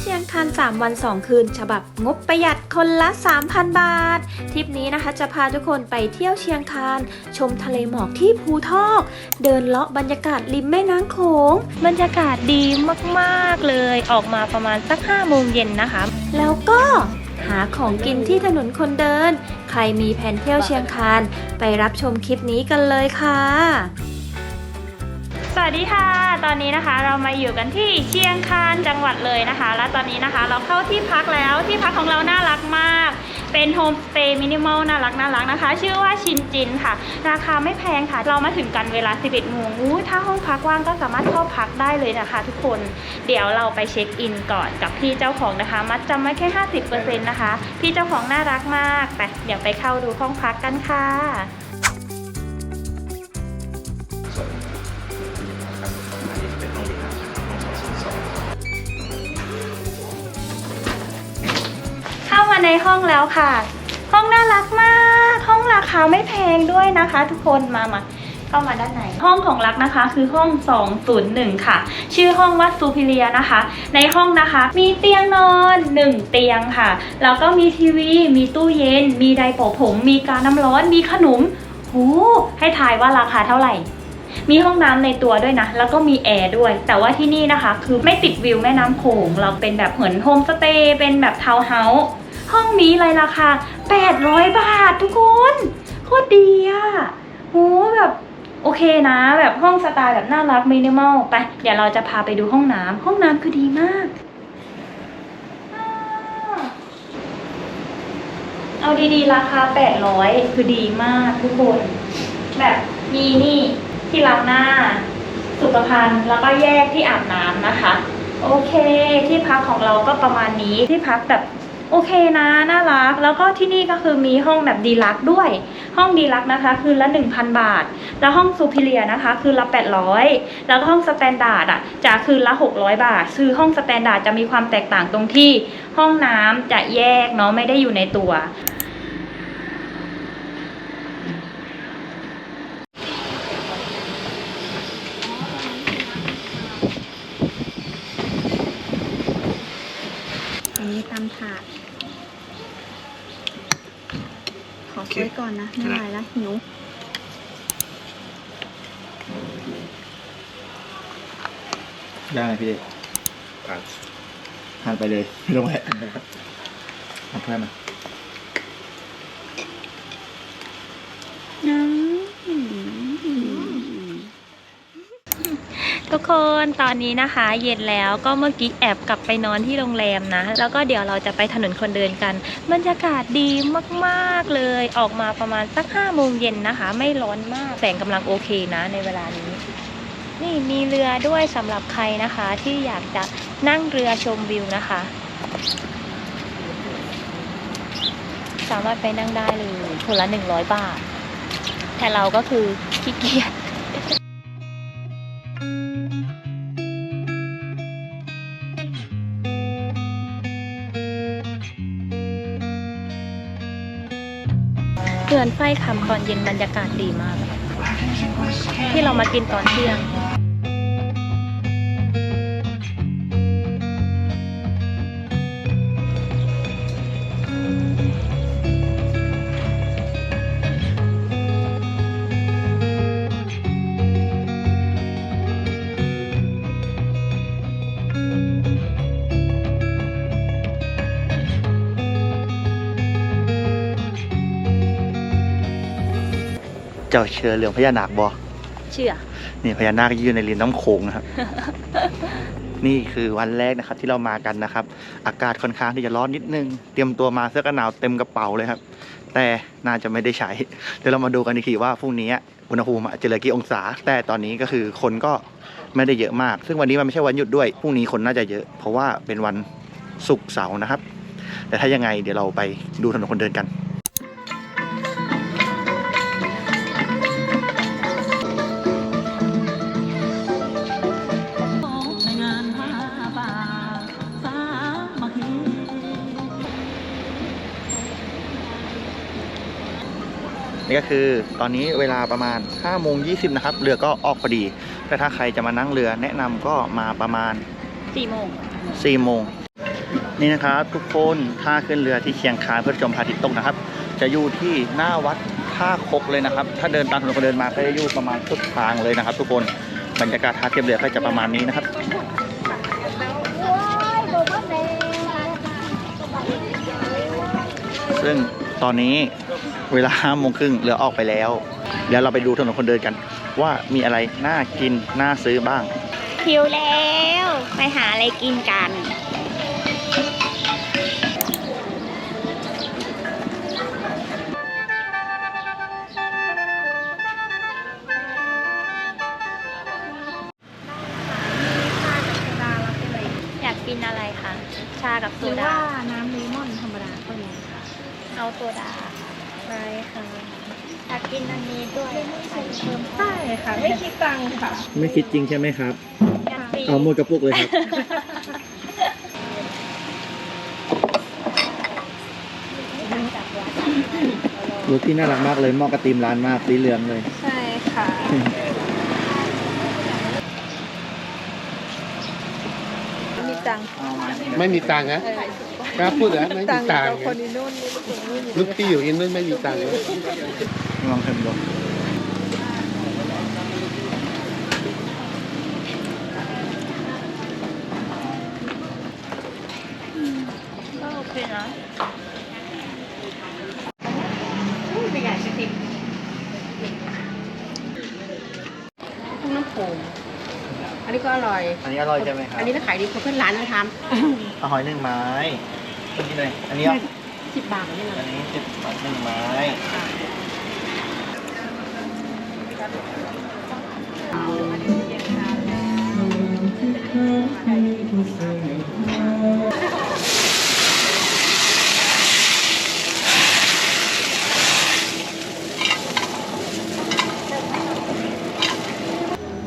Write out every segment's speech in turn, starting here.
เชียงคาน3 วัน 2 คืน ฉบับงบประหยัดคนละ 3,000 บาท ทริปนี้นะคะจะพาทุกคนไปเที่ยวเชียงคาน ชมทะเลหมอกที่ภูทอก เดินเลาะบรรยากาศริมแม่น้ำโขง บรรยากาศดีมากๆเลย ออกมาประมาณสัก5โมงเย็นนะคะ แล้วก็หาของกินที่ถนนคนเดิน ใครมีแผนเที่ยวเชียงคาน ไปรับชมคลิปนี้กันเลยค่ะ สวัสดีค่ะ ตอนนี้นะคะเรามาอยู่กันที่เชียงคานจังหวัดเลยนะคะ และตอนนี้นะคะเราเข้าที่พักแล้วที่พักของเราน่ารักมาก เป็นโฮมสเตย์มินิมอลน่ารักน่ารักนะคะ ชื่อว่าชินจินค่ะ ราคาไม่แพงค่ะ เรามาถึงกันเวลา 11โมงถ้าห้องพักว่างก็สามารถเข้าพักได้เลยนะคะ ทุกคนเดี๋ยวเราไปเช็คอินก่อนกับพี่เจ้าของนะคะ มัดจำไว้แค่ 50%นะคะ พี่เจ้าของน่ารักมากไปเดี๋ยวไปเข้าดูห้องพักกันค่ะ มาในห้องแล้วค่ะ ห้องน่ารักมาก ห้องราคาไม่แพงด้วยนะคะ ทุกคนมามาเข้ามาด้านในห้องของรักนะคะคือห้อง 201 ค่ะ ชื่อห้องว่าซูพิเลียนะคะ ในห้องนะคะ มีเตียงนอน 1 เตียงค่ะ แล้วก็มีทีวี มีตู้เย็น มีไดร์เป่าผม มีกาน้ำร้อน มีขนมหูให้ทายว่าราคาเท่าไหร่ มีห้องน้ำในตัวด้วยนะ แล้วก็มีแอร์ด้วย แต่ว่าที่นี่นะคะ คือไม่ติดวิวแม่น้ำโขง เราเป็นแบบเหมือนโฮมสเตย์ เป็นแบบทาวน์เฮาส์ ห้องนี้เลยราคา 800 บาททุกคนโคตรดีอะโหแบบโอเคนะ แบบห้องสไตล์แบบน่ารักมินิมอลไป เดี๋ยวเราจะพาไปดูห้องน้ำห้องน้ำคือดีมาก เอาดีๆ ราคา 800 คือดีมากทุกคน แบบมีนี่ที่ล้างหน้า สุขภัณฑ์แล้วก็แยกที่อาบน้ำนะคะ โอเค ที่พักของเราก็ประมาณนี้ที่พักแบบ โอเคนะ น่ารัก แล้วก็ที่นี่ก็คือมีห้องแบบดีลักด้วย ห้องดีลักนะคะ คือละ 1,000 บาท แล้วห้องซูพิเลียนะคะ คือละ 800 แล้วก็ห้องสแตนดาร์ดอะจะคือละ 600 บาทคือห้องสแตนดาร์ดจะมีความแตกต่างตรงที่ห้องน้ำจะแยกเนาะไม่ได้อยู่ในตัว อันนี้ตำถาด ขอช่วยก่อนนะ ไม่ไหวแล้วหิวได้ไหมพี่เด็กอะทานไปเลยไม่ต้องแวะทานเพื่อนมา คนตอนนี้นะคะ เย็นแล้วก็เมื่อกี้แอบกลับไปนอนที่โรงแรมนะ แล้วก็เดี๋ยวเราจะไปถนนคนเดินกันบรรยากาศดีมากๆเลยออกมาประมาณสักห้าโมงเย็นนะคะ ไม่ร้อนมากแสงกำลังโอเคนะในเวลานี้นี่มีเรือด้วยสำหรับใครนะคะที่อยากจะนั่งเรือชมวิวนะคะ สามารถไปนั่งได้เลยคนละหนึ่งร้อยบาท แต่เราก็คือขี้เกียจ ไส้คำตอนเย็นบรรยากาศดีมาก ที่เรามากินตอนเที่ยง จ้าเชื่อเรื่องพญานาคบอเชื่อ นี่พญานาคยืนในริมน้ำโขงนะครับ นี่คือวันแรกนะครับที่เรามากันนะครับ อากาศค่อนข้างที่จะร้อนนิดนึง เตรียมตัวมาเสื้อกันหนาวเต็มกระเป๋าเลยครับ แต่น่าจะไม่ได้ใช้ เดี๋ยวเรามาดูกันอีกทีว่าพรุ่งนี้อุณหภูมิจะเหลือกี่องศา แต่ตอนนี้ก็คือคนก็ไม่ได้เยอะมาก ซึ่งวันนี้มันไม่ใช่วันหยุดด้วย พรุ่งนี้คนน่าจะเยอะ เพราะว่าเป็นวันศุกร์เสาร์นะครับ แต่ถ้ายังไงเดี๋ยวเราไปดูถนนคนเดินกัน นี่ก็คือตอนนี้เวลาประมาณ5โมง20นะครับ เรือก็ออกพอดี แต่ถ้าใครจะมานั่งเรือแนะนำก็มาประมาณสี่โมง4โมงนี่นะครับทุกคนถ้าขึ้นเรือที่เชียงคานเพื่อชมพระอาทิตย์ตกนะครับ จะอยู่ที่หน้าวัดท่าคกเลยนะครับ ถ้าเดินตามถนนคนเดินมาก็จะอยู่ประมาณสุดทางเลยนะครับ ทุกคนบรรยากาศท่าเทียบเรือก็จะประมาณนี้นะครับซึ่งตอนนี้ เวลาห้าโมงครึ่งเรือออกไปแล้ว เดี๋ยวเราไปดูถนนคนเดินกัน ว่ามีอะไรน่ากินน่าซื้อบ้างหิวแล้ว ไปหาอะไรกินกัน อยากกินอะไรคะ ชากับหโซรือดา ว่าน้ำเลมอนธรรมดาก็มีค่ะ เอาโซดา ใช่ค่ะอยากกินอันนี้ด้วยใช่ค่ะ ไม่คิดตังค่ะ ไม่คิดจริงใช่ไหมครับ อยากกินเอาหมดกระปุกเลยครับลูกที่น่ารักมากเลยเหมาะกับตีมร้านมากสีเหลืองเลย ใช่ค่ะ มีตังค์ไม่มีตังค์นะ กล้าพูดเหรอไม่มีตังค์กับนะคนนี้นู่นนี่คนนู้นลูกที่อยู่อินนู่นไม่มีตังค์นะลองเพิ่มดูก็โอเคนะทุ่งน้ำโขงอันนี้ก็อร่อย อันนี้อร่อยใช่ไหมครับ อันนี้ก็ขายดีคนเพื่อนร้านมาทเอาหอยหนึ่งไม้ อันนี้เลยอันนี้ำเอาสิบบาทนี่อันะนนี้สิบหอยหนึ่งไม้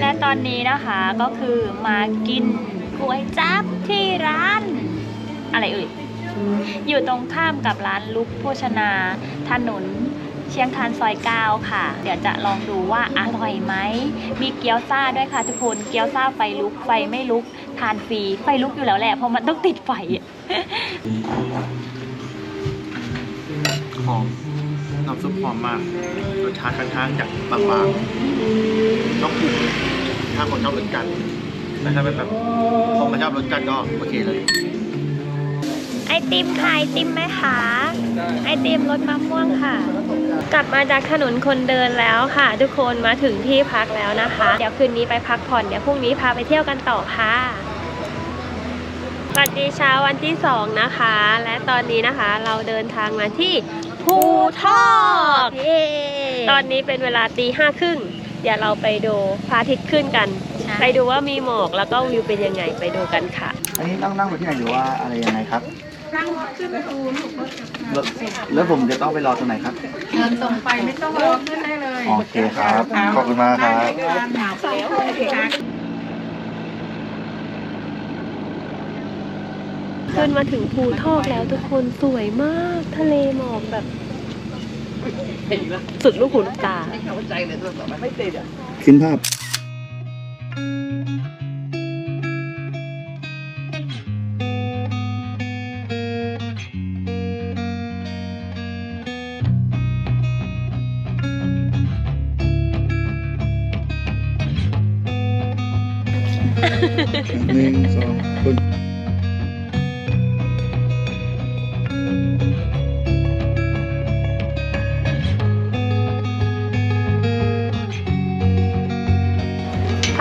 และตอนนี้นะคะก็คือมากินก๋วยจั๊บที่ร้าน อะไรเอ่ย อยู่ตรงข้ามกับร้านลุกโภชนาถนนเชียงคานซอยเก้าค่ะ เดี๋ยวจะลองดูว่าอร่อยไหม มีเกี๊ยวซ่าด้วยค่ะทุกคน เกี๊ยวซ่าไฟลุก ไฟไม่ลุก ทานฟรี ไฟลุกอยู่แล้วแหละ เพราะมันต้องติดไฟอะหอม น้ำซุปหอมมากรสชาติค่อนข้างจะบางๆชอบปรุงถ้าคนชอบรสจัดแต่ถ้าเป็นแบบผมไม่ชอบรสจัดก็โอเคเลย ไอติมค่ะไอติมไหมคะไอติมรสมะม่วงค่ะ กลับมาจากถนนคนเดินแล้วค่ะ ทุกคนมาถึงที่พักแล้วนะคะ เดี๋ยวคืนนี้ไปพักผ่อนเดี๋ยวพรุ่งนี้พาไปเที่ยวกันต่อค่ะสวัสดีเช้าวันที่สองนะคะ และตอนนี้นะคะเราเดินทางมาที่ภูทอกตอนนี้เป็นเวลาตีห้าครึ่งเดี๋ยวเราไปดูพระอาทิตย์ขึ้นกัน ไปดูว่ามีหมอกแล้วก็วิวเป็นยังไงไปดูกันค่ะ อันนี้ต้องนั่งรถที่ไหนหรือว่าอะไรยังไงครับ นั่งขึ้นประตูลูกรถกับแล้วแล้วผมจะต้องไปรอตรงไหนครับเดินตรงไปไม่ต้องรอขึ้นได้เลยโอเคครับ ขอบคุณมากครับการหนาวสองคนเองขึ้นมาถึงภูทอกแล้วทุกคนสวยมากทะเลหมอกแบบ สุดลูกหูลูกตา ขึ้นภาพ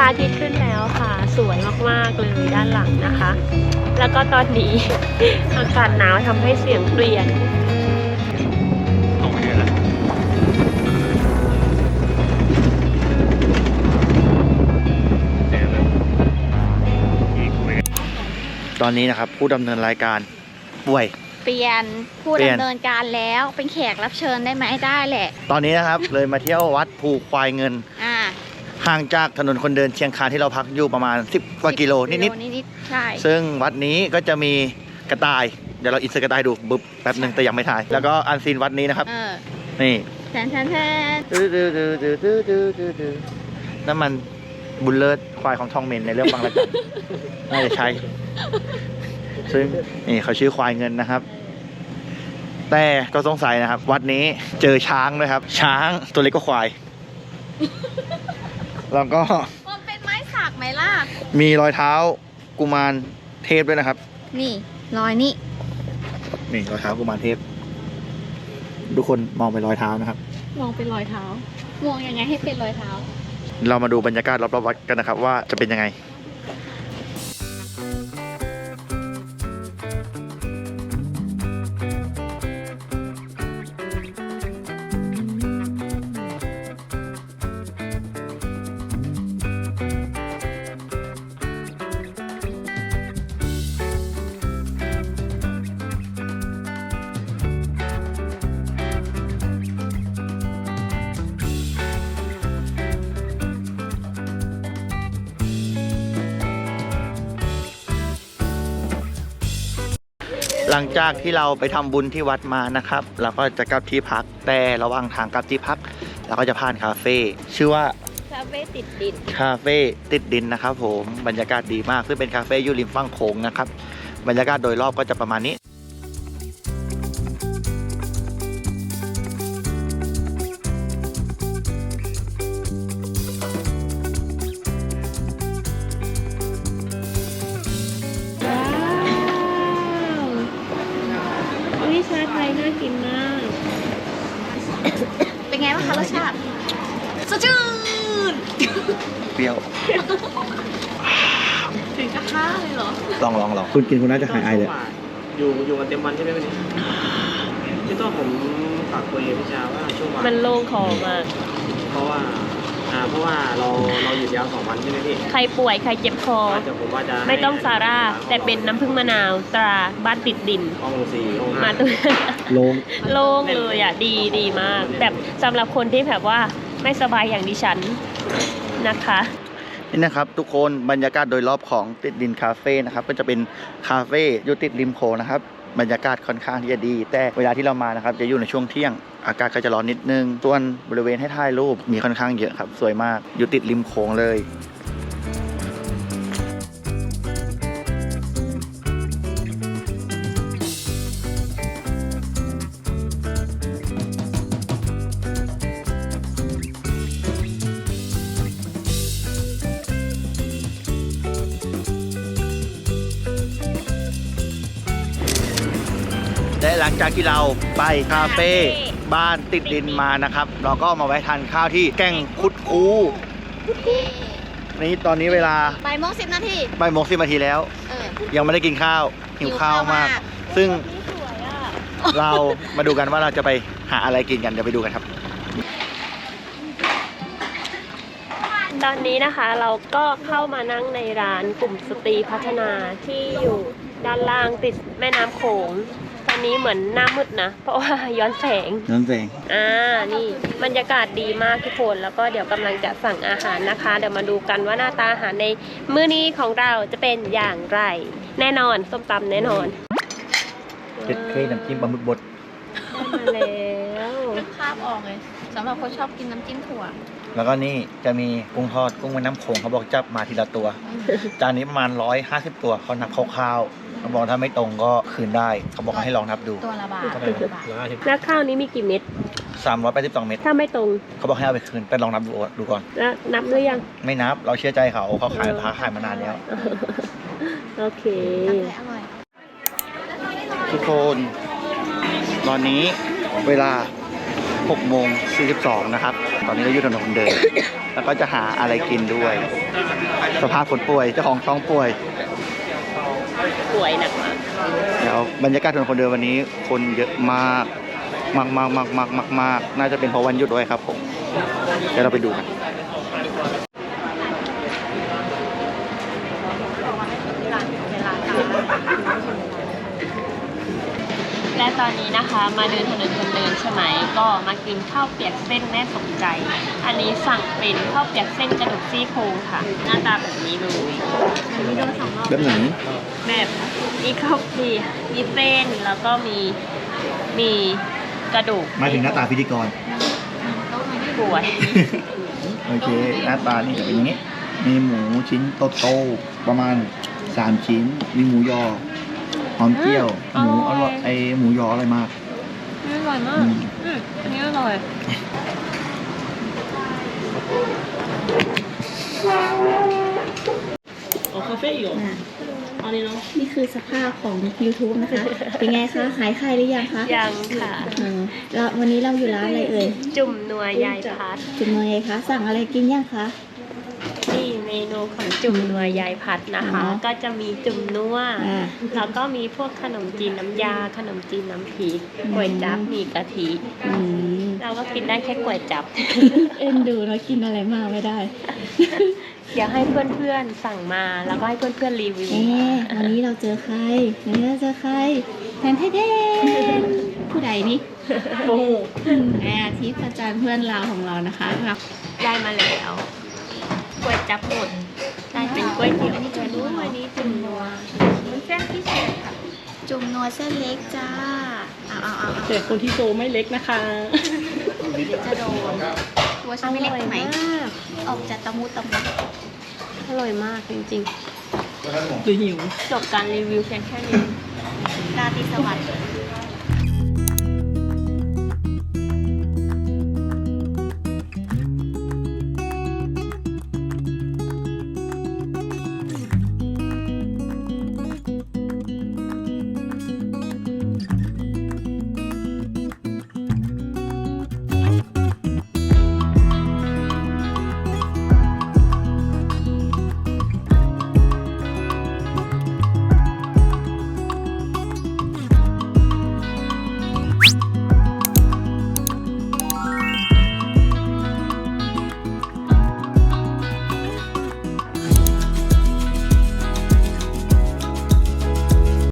ระอาทิตย์ขึ้นแล้วค่ะ สวยมากๆเลยด้านหลังนะคะ แล้วก็ตอนนี้ อากาศหนาวทำให้เสียงเปลี่ยนตรงไปเรื่อยแล้วตอนนี้นะครับ ผู้ดำเนินรายการป่วย เปลี่ยนผู้เปลี่ยน ดำเนินการแล้วเป็นแขกรับเชิญได้ไหมได้แหละ ตอนนี้นะครับ เลยมาเที่ยววัดภูควายเงิน อ่า ห่างจากถนนคนเดินเชียงคานที่เราพักอยู่ประมาณ 10กว่ากิโลนิดๆใช่ซึ่งวัดนี้ก็จะมีกระต่าย เดี๋ยวเราอินเสิกระต่ายดูบึ๊บแป๊บหนึ่งแต่ยังไม่ถ่าย แล้วก็อันซีนวัดนี้นะครับนี่ แทนแทนแทนน้ำมันบุลเลอร์ควายของทองเมนในเรื่องบางระจันน่าจะใช้ ซึ่งนี่เขาชื่อควายเงินนะครับ แต่ก็สงสัยนะครับ วัดนี้เจอช้างด้วยครับ ช้างตัวเล็กก็ควาย แล้วก็มันเป็นไม้สักไหมล่ะ มีรอยเท้ากุมารเทพด้วยนะครับ นี่รอยนี่นี่รอยเท้ากุมารเทพ ทุกคนมองไปรอยเท้านะครับ มองเป็นรอยเท้ามองยังไงให้เป็นรอยเท้า เรามาดูบรรยากาศรอบๆวัดกันนะครับ ว่าจะเป็นยังไง ลังจากที่เราไปทำบุญที่วัดมานะครับ เราก็จะกลับที่พักแต่ระหว่างทางกลับที่พัก เราก็จะผ่านคาเฟ่ชื่อว่าคาเฟ่ติดดินคาเฟ่ติดดินนะครับผมบรรยากาศดีมากซึ่งเป็นคาเฟ่อยู่ริมฝั่งโขงนะครับบรรยากาศโดยรอบก็จะประมาณนี้ ถึงกระทะเลยเหรอลองลองลองคุณกินคุณน่าจะหายไอเลยอยู่อยู่กันเต็มวันใช่ไหมวันนี้พี่ต้นผมฝากคุยกับพี่ชาว่าช่วงบ่ายมันโล่งคอมากเพราะว่าอ่าเพราะว่าเราเราหยุดยาวสองวันใช่ไหมพี่ใครป่วยใครเจ็บคออาจจะผมว่าจะไม่ต้องซาร่าแต่เป็นน้ำผึ้งมะนาวตราบ้านติดดินห้องสี่ห้องห้ามาตัวโลงโล่งเลยอะดีดีมาก แบบสำหรับคนที่แบบว่าไม่สบายอย่างดิฉันนะคะ นี่นะครับทุกคนบรรยากาศโดยรอบของติดดินคาเฟ่นะครับก็จะเป็นคาเฟ่อยู่ติดริมโขงนะครับบรรยากาศค่อนข้างที่จะดี แต่เวลาที่เรามานะครับจะอยู่ในช่วงเที่ยง อากาศก็จะร้อนนิดนึงส่วนบริเวณให้ถ่ายรูปมีค่อนข้างเยอะครับ สวยมากอยู่ติดริมโขงเลย และหลังจากที่เราไปคาเฟ่บ้านติดดินมานะครับ เราก็มาแวะทานข้าวที่แก่งคุดคูนี่ตอนนี้เวลาบ่ายโมงสิบนาทีบ่ายโมงสิบนาทีแล้วเออยังไม่ได้กินข้าวหิวข้าวมาก ซึ่งเรามาดูกันว่าเราจะไปหาอะไรกินกันเดี๋ยวไปดูกันครับ ตอนนี้นะคะเราก็เข้ามานั่งในร้านกลุ่มสตรีพัฒนาที่อยู่ด้านล่างติดแม่น้ำโขงตอ นนี้เหมือนหน้ามืดนะ เพราะว่าย้อนแสงนั่นเองอ่า นี่บรรยากาศดีมากทุกคน แล้วก็เดี๋ยวกำลังจะสั่งอาหารนะคะ เดี๋ยวมาดูกันว่าหน้าตาอาหารในมื้อนี้ของเราจะเป็นอย่างไร แน่นอนส้มตำแน่นอนเจ็ดเคยน้ำจิ้มปลาหมึกบดได้มาแล้ว นึกภาพออกเลยสำหรับคนชอบกินน้ำจิ้มถั่วแล้วก็นี่จะมีกุ้งทอดกุ้งแม่น้ำโขงเขาบอกจับมาทีละตัวจานนี้ประมาณร้อยห้าสิบตัวเขานับคร่าวๆ เขาบอกถ้าไม่ตรงก็คืนได้เขาบอกให้ลองนับดูตัวละบาทเท่าไหร่นะตัวละบาทร้อยห้าสิบแล้วข้าวนี้มีกี่เม็ดสามร้อยแปดสิบสองเม็ดถ้าไม่ตรง เขาบอกให้เอาไปคืนแต่ลองนับดูดูก่อนแล้วนับหรือยัง ไม่นับเราเชื่อใจเขาเขาขายค้าขายมานานแล้ว โอเคอร่อยทุกคนตอนนี้เวลา6โมง42 นะครับ ตอนนี้เราอยู่ถนนคนเดิน แล้วก็จะหาอะไรกินด้วย สภาพคนป่วยเจ้าของท้องป่วย ป่วยหนักมากแล้วบรรยากาศถนนคนเดินวันนี้คนเยอะมากมากมากมากมากมากน่าจะเป็นเพราะวันหยุดด้วยครับผมเดี๋ยวเราไปดูกัน และตอนนี้นะคะมาเดินถนนคนเดินใช่ไหมก็มากินข้าวเปียกเส้นแม่สมใจ อันนี้สั่งเป็นข้าวเปียกเส้นกระดูกซี่โครงค่ะ หน้าตาแบบนี้เลยแบบไหนแบบมีข้าวเปียกมีเส้นแล้วก็มีมีกระดูกมาถึงหน้าตาพิธีกรป่วยโอเคหน้าตานี่จะเป็นอย่างนี้ มีหมูชิ้นโตๆประมาณ3ชิ้น มีหมูยอ หอมเจียวอหมูร่อยอร่อยไอหมูยออร่อยมากนี่อร่อยมากอืม อืมอันนี้อร่อยอ๋อคาเฟ่อยู่อันนี้เนาะนี่คือสภาพของ YouTube นะคะ เป็นไงคะ หายไข้หรือยังคะยังค่ะเออแล้ววันนี้เราอยู่ร้านอะไรเอ่ยจุ่มนัวยายพัด จุดเมยคะ สั่งอะไรกินยังคะนี่เมนูของ จุ่มนัวยายพัดนะคะอ๋อก็จะมีจุ่มนัวอ่าแล้วก็มีพวกขนมจีนน้ำยา ขนมจีนน้ำพริกอืมก๋วยจั๊บมีกะทิอืมเราก็กินได้แค่ก๋วยจั๊บเอ็นดูเนอะกินอะไรมากไม่ได้เดี๋ยวให้เพื่อนๆสั่งมาแล้วก็ให้เพื่อนๆรีวิวเอ๊ะวันนี้เราเจอใครวันนี้เราเจอใครแทนไทยเดนผู้ใดนี่โอ้โหแอร์ทิพย์อาจารย์เพื่อนเราของเรานะคะครับได้มาแล้วก๋วยจั๊บหมด ได้เป็นก๋วยเตี๋ยวอันนี้จุ่มนัวอันนี้จุ่มนัวมันเส้นพิเศษค่ะ จุ่มนัวเส้นเล็กจ้าเอาเอาเอาเอาแต่คนที่โตไม่เล็กนะคะเดี๋ยวจะโดนตัวฉันไม่เล็กตรงไหนมากออกจากตะมุตะมุอร่อยมากจริงหรือหิวๆจบการรีวิวเพียงแค่นี้ราตรีสวัสดิ์